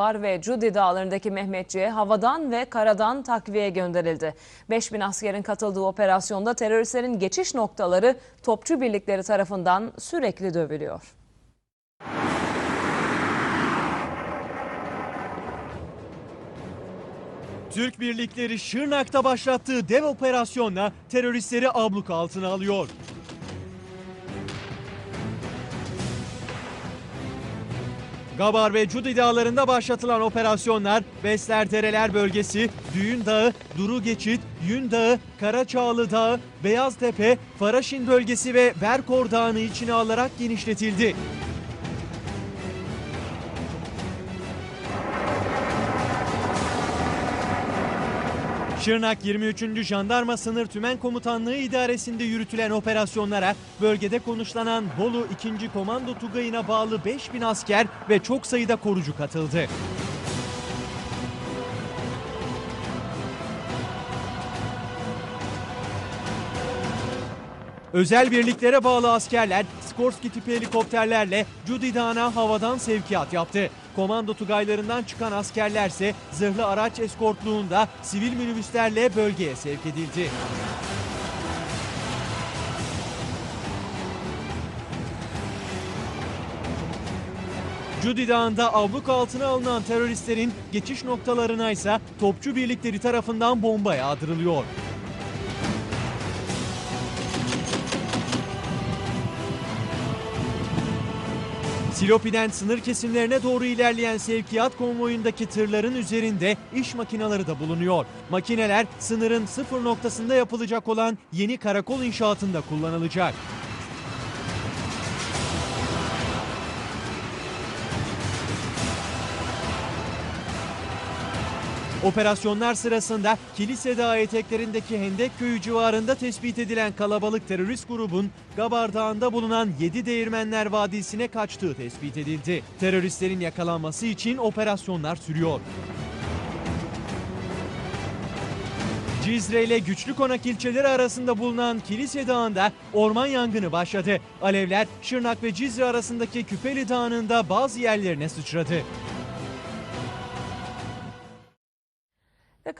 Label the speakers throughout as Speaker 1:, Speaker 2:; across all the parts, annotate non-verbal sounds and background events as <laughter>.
Speaker 1: Gabar ve Cudi dağlarındaki Mehmetçiğe havadan ve karadan takviye gönderildi. 5000 askerin katıldığı operasyonda teröristlerin geçiş noktaları topçu birlikleri tarafından sürekli dövülüyor.
Speaker 2: Türk birlikleri Şırnak'ta başlattığı dev operasyonla teröristleri abluk altına alıyor. Gabar ve Cudi dağlarında başlatılan operasyonlar Besler Dereler bölgesi, Düğün Dağı, Duru Geçit, Yün Dağı, Karaçağlı Dağı, Beyaztepe, Faraşin bölgesi ve Berkor Dağı'nı içine alarak genişletildi. Şırnak 23. Jandarma Sınır Tümen Komutanlığı idaresinde yürütülen operasyonlara bölgede konuşlanan Bolu 2. Komando Tugayı'na bağlı 5000 asker ve çok sayıda korucu katıldı. Özel birliklere bağlı askerler Skorsky tipi helikopterlerle Cudi Dağı'na havadan sevkiyat yaptı. Komando tugaylarından çıkan askerlerse zırhlı araç eskortluğunda sivil minibüslerle bölgeye sevk edildi. Cudi Dağı'nda abluk altına alınan teröristlerin geçiş noktalarına ise topçu birlikleri tarafından bomba yağdırılıyor. Silopi'den sınır kesimlerine doğru ilerleyen sevkiyat konvoyundaki tırların üzerinde iş makineleri de bulunuyor. Makineler sınırın sıfır noktasında yapılacak olan yeni karakol inşaatında kullanılacak. Operasyonlar sırasında Kilise Dağı eteklerindeki Hendek Köyü civarında tespit edilen kalabalık terörist grubun Gabar Dağı'nda bulunan 7 Değirmenler Vadisi'ne kaçtığı tespit edildi. Teröristlerin yakalanması için operasyonlar sürüyor. Cizre ile Güçlü Konak ilçeleri arasında bulunan Kilise Dağı'nda orman yangını başladı. Alevler Şırnak ve Cizre arasındaki Küpeli Dağı'nın da bazı yerlerine sıçradı.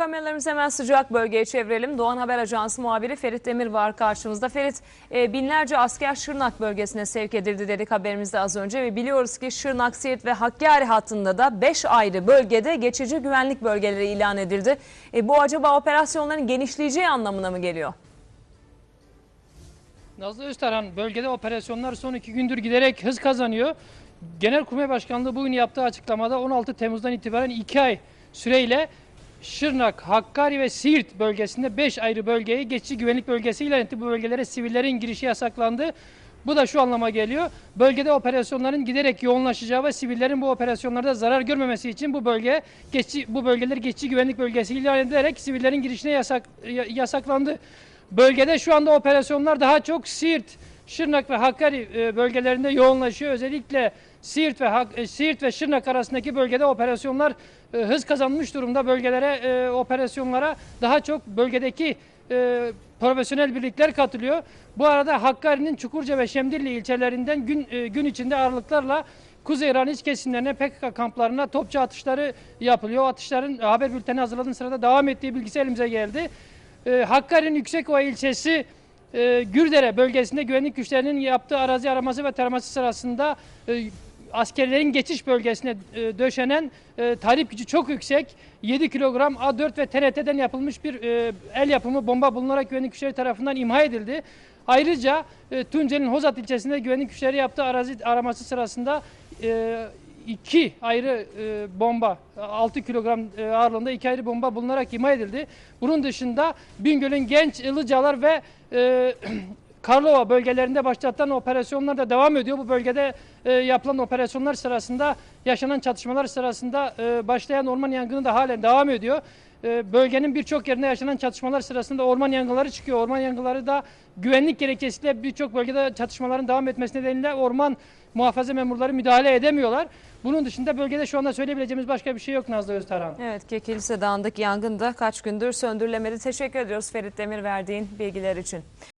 Speaker 1: Kameralarımızı hemen sıcak bölgeye çevirelim. Doğan Haber Ajansı muhabiri Ferit Demir var karşımızda. Ferit, e, binlerce asker Şırnak bölgesine sevk edildi dedik haberimizde az önce. Ve biliyoruz ki Şırnak, Siirt ve Hakkari hattında da 5 ayrı bölgede geçici güvenlik bölgeleri ilan edildi. E, bu acaba operasyonların genişleyeceği anlamına mı geliyor?
Speaker 3: Nazlı Öztarhan bölgede operasyonlar son iki gündür giderek hız kazanıyor. Genelkurmay Başkanlığı bugün yaptığı açıklamada 16 Temmuz'dan itibaren 2 ay süreyle Şırnak, Hakkari ve Siirt bölgesinde 5 ayrı bölgeyi geçici güvenlik bölgesi ilan etti. Bu bölgelere sivillerin girişi yasaklandı. Bu da şu anlama geliyor. Bölgede operasyonların giderek yoğunlaşacağı ve sivillerin bu operasyonlarda zarar görmemesi için bu bölge geçici, bu bölgeler geçici güvenlik bölgesi ilan edilerek sivillerin girişine yasak, yasaklandı. Bölgede şu anda operasyonlar daha çok Siirt, Şırnak ve Hakkari e, bölgelerinde yoğunlaşıyor. Özellikle Siirt ve e, Siirt ve Şırnak arasındaki bölgede operasyonlar e, hız kazanmış durumda. Bölgelere operasyonlara daha çok bölgedeki profesyonel birlikler katılıyor. Bu arada Hakkari'nin Çukurca ve Şemdinli ilçelerinden gün gün içinde aralıklarla Kuzey İran iç kesimlerine PKK kamplarına topçu atışları yapılıyor. Atışların haber bülteni hazırladığım sırada devam ettiği bilgisi elimize geldi. Hakkari'nin Yüksekova ilçesi e, Gürdere bölgesinde güvenlik güçlerinin yaptığı arazi araması ve taraması sırasında e, askerlerin geçiş bölgesine e, döşenen e, tahrip gücü çok yüksek 7 kilogram A4 ve TRT'den yapılmış bir e, el yapımı bomba bulunarak güvenlik güçleri tarafından imha edildi. Ayrıca e, Tunceli'nin Hozat ilçesinde güvenlik güçleri yaptığı arazi araması sırasında e, iki ayrı e, bomba, 6 kilogram e, ağırlığında iki ayrı bomba bulunarak imha edildi. Bunun dışında Bingöl'ün Genç, Ilıcalar ve e, <clears throat> Karlova bölgelerinde başlatılan operasyonlar da devam ediyor. Bu bölgede e, yapılan operasyonlar sırasında yaşanan çatışmalar sırasında e, başlayan orman yangını da halen devam ediyor. E, bölgenin birçok yerinde yaşanan çatışmalar sırasında orman yangınları çıkıyor. Orman yangınları da güvenlik gerekçesiyle birçok bölgede çatışmaların devam etmesi nedeniyle orman muhafaza memurları müdahale edemiyorlar. Bunun dışında bölgede şu anda söyleyebileceğimiz başka bir şey yok Nazlı Öztarhan.
Speaker 1: Evet ki Kilise Dağı'ndaki yangın da kaç gündür söndürülemedi. Teşekkür ediyoruz Ferit Demir verdiğin bilgiler için.